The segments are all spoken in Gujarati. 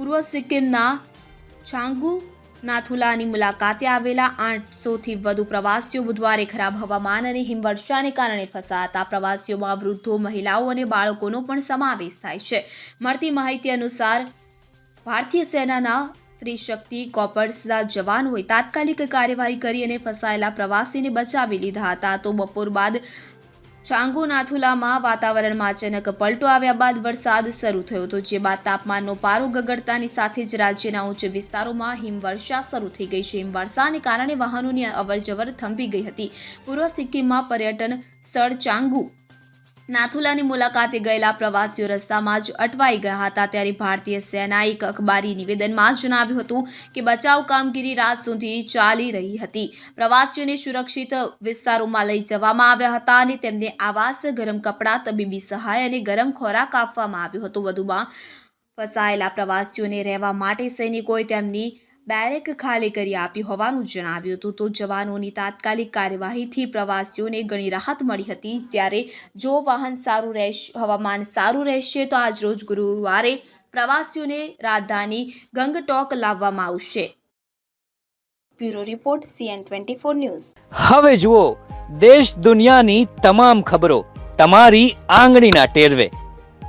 સિક્કિમના છાંગુ નાથુલાની મુલાકાતે આવેલા આઠસોથી વધુ પ્રવાસીઓ બુધવારે ખરાબ હવામાન અને હિમવર્ષાને કારણે ફસાતા પ્રવાસીઓમાં વૃદ્ધો, મહિલાઓ અને બાળકોનો પણ સમાવેશ થાય છે. મળતી માહિતી અનુસાર, ભારતીય સેનાના ત્રિશક્તિ કોપર્સના જવાનોએ તાત્કાલિક કાર્યવાહી કરી અને ફસાયેલા પ્રવાસીને બચાવી લીધા હતા. તો બપોર બાદ ચાંગુ નાથુલામાં વાતાવરણમાં અચાનક પલટો આવ્યા બાદ વરસાદ શરૂ થયો હતો, જે બાદ તાપમાનનો પારો ગગડતાની સાથે જ રાજ્યના ઉચ્ચ વિસ્તારોમાં હિમવર્ષા શરૂ થઈ ગઈ છે. હિમવર્ષાને કારણે વાહનોની અવરજવર થંભી ગઈ હતી. પૂર્વ સિક્કિમમાં પર્યટન સ્થળ ચાંગુ નાથુલાની મુલાકાતે ગયેલા પ્રવાસીઓ રસ્તામાં જ અટવાઈ ગયા હતા. ત્યારે ભારતીય સેનાએ એક અખબારી નિવેદનમાં જણાવ્યું હતું કે બચાવ કામગીરી રાત સુધી ચાલી રહી હતી. પ્રવાસીઓને સુરક્ષિત વિસ્તારોમાં લઈ જવામાં આવ્યા હતા અને તેમને આવાસ, ગરમ કપડાં, તબીબી સહાય અને ગરમ ખોરાક આપવામાં આવ્યો હતો. વધુમાં ફસાયેલા પ્રવાસીઓને રહેવા માટે સૈનિકોએ તેમની બેરેક ખાલી કરી આપી હોવાનું જણાવ્યું હતું. તો જવાનોની તાત્કાલિક કાર્યવાહીથી પ્રવાસીઓને ઘણી રાહત મળી હતી. ત્યારે જો વાહન સારું રહેશે, હવામાન સારું રહેશે, તો આજરોજ ગુરુવારે પ્રવાસીઓને રાજધાની ગંગટોક લાવવામાં આવશે. Bureau report, CN news. હવે જુઓ, દેશ દુનિયાની તમામ ખબરો તમારી આંગળીના ટેરવે.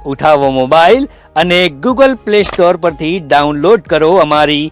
ઉઠાવો મોબાઈલ અને ગૂગલ પ્લે સ્ટોર પરથી ડાઉનલોડ કરો અમારી